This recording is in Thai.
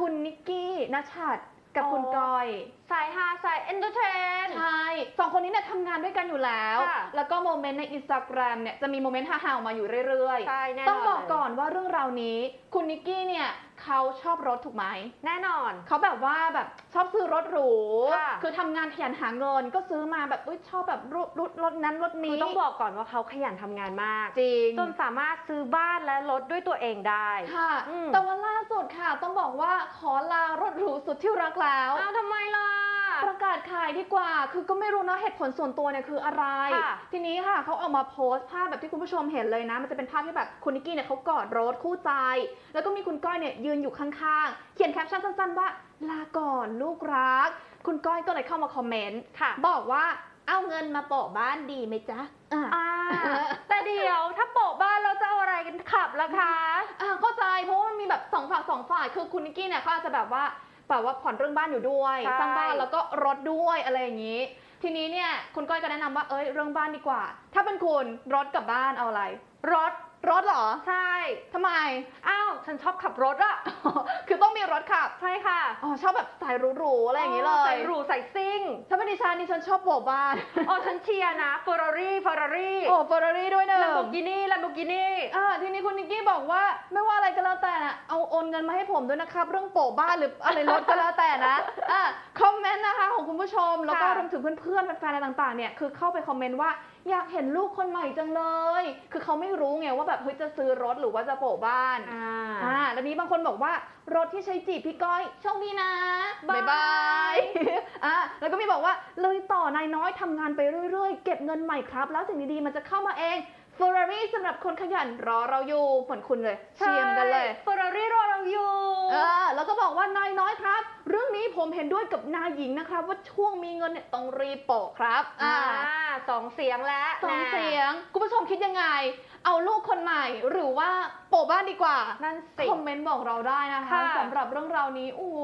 คุณนิกกี้นัชชัดกับอ๋อคุณกอย สายฮาสายเอนเตอร์เทนใช่ สองคนนี้เนี่ยทำงานด้วยกันอยู่แล้ว ค่ะแล้วก็โมเมนต์ในอินสตาแกรมเนี่ยจะมีโมเมนต์ฮาๆออกมาอยู่เรื่อยใช่แน่นอน ต้องบอกเลยก่อนว่าเรื่องราวนี้ คุณนิกกี้เนี่ยเขาชอบรถถูกไหม แน่นอน เขาแบบว่าแบบชอบซื้อรถหรู ค่ะคือทำงานขยันหาเงินก็ซื้อมาแบบอุ้ยชอบแบบรถรถรถนั้นรถคือนี้ต้องบอกก่อนว่าเขาขยันทำงานมาก จริงจนสามารถซื้อบ้านและรถด้วยตัวเองได้ ค่ะ อืม แต่ว่าล่าสุดค่ะ ต้องบอกว่าขอลารถหรูสุดที่รักแล้ว อ้าวทำไมล่ะ ประกาศขายดีกว่า คือก็ไม่รู้นะเหตุผลส่วนตัวเนี่ยคืออะไรค่ะทีนี้ค่ะเขาเอามาโพสต์ภาพแบบที่คุณผู้ชมเห็นเลยนะ มันจะเป็นภาพที่แบบคุณนิกกี้เนี่ยเขากอดรถคู่ใจ แล้วก็มีคุณก้อยเนี่ยยืนอยู่ข้างๆ เขียนแคปชั่นสั้นๆว่าลาก่อนลูกรัก คุณก้อยก็เลยเข้ามาคอมเมนต์ค่ะบอกว่าเอาเงินมาโปะบ้านดีไหมจ๊ะอะอ่าแต่เดี๋ยวถ้าโปะบ้านเราจะเอาอะไรกันขับล่ะคะอ่าเข้าใจเพราะว่ามันมีแบบสองฝ่ายสองฝ่าย คือคุณนิกกี้เนี่ยเขาอาจจะแบบว่า แบบว่าผ่อนเรื่องบ้านอยู่ด้วยใช่ สร้างบ้านแล้วก็รถด้วยอะไรอย่างนี้ ทีนี้เนี่ยคุณก้อยก็แนะนำว่าเอ้ยเรื่องบ้านดีกว่า ถ้าเป็นคุณรถกับบ้านเอาอะไร รถรถเหรอใช่ ทำไม อ้าว ฉันชอบขับรถอะ คือต้องมีรถขับใช่ค่ะอ๋อชอบแบบสายหรูๆอะไรอย่างนี้เลใส่ยหรูใส่ซิ่ง ถ้าเป็นดิฉันดิฉันชอบโบกบ้าน อ๋อฉันเชียร์นะเฟอร์รารี่เฟอร์รารี่โอ้เฟอร์รารี่ด้วยเนอะ ลัมโบกินี่ลัมโบกินี่อ่าทีนี้ คุณนิกกี้บอกว่าไม่ว่าอะไรก็แล้วแต่นะเอาโอนเงินมาให้ผมด้วยนะครับ เรื่องโปะบ้านหรืออะไรรถก็แล้วแต่นะอ่าคอมเมนต์นะคะของคุณผู้ชม แล้วก็ค่ะรวมถึงเพื่อนๆแฟนๆอะไรต่างๆเนี่ยคือเข้าไปคอมเมนต์ว่าอยากเห็นลูกคนใหม่จังเลย คือเขาไม่รู้ไงว่าแบบเฮ้ยจะซื้อรถหรือว่าจะโปะบ้านอ่าอ่าแล้วนี้บางคนบอกว่ารถที่ใช้จีบพี่ก้อยโชคดีนะบ๊ายบายอ่าแล้วก็มีบอกว่าเลยต่อนายน้อยทำงานไปเรื่อยๆ เก็บเงินใหม่ครับ แล้วสิ่งดีๆมันจะเข้ามาเอง Ferrari สำหรับคนขยันรอเราอยู่เหมือนคุณเลย เชียร์เหมอนกันเลยเฟอร์รารี่รอเราอยู่ เออแล้วก็บอกว่านายน้อยครับ เรื่องนี้ผมเห็นด้วยกับนายหญิงนะครับ ว่าช่วงมีเงินเนี่ยต้องรีบโปะครับอ่าอ่าสองเสียงแล้วสองนะเสียงคุณผู้ชมคิดยังไง เอาลูกคนใหม่หรือว่าโปะบ้านดีกว่านั่นสิคอมเมนต์บอกเราได้นะคะค่ะสำหรับเรื่องราวนี้โอ้โห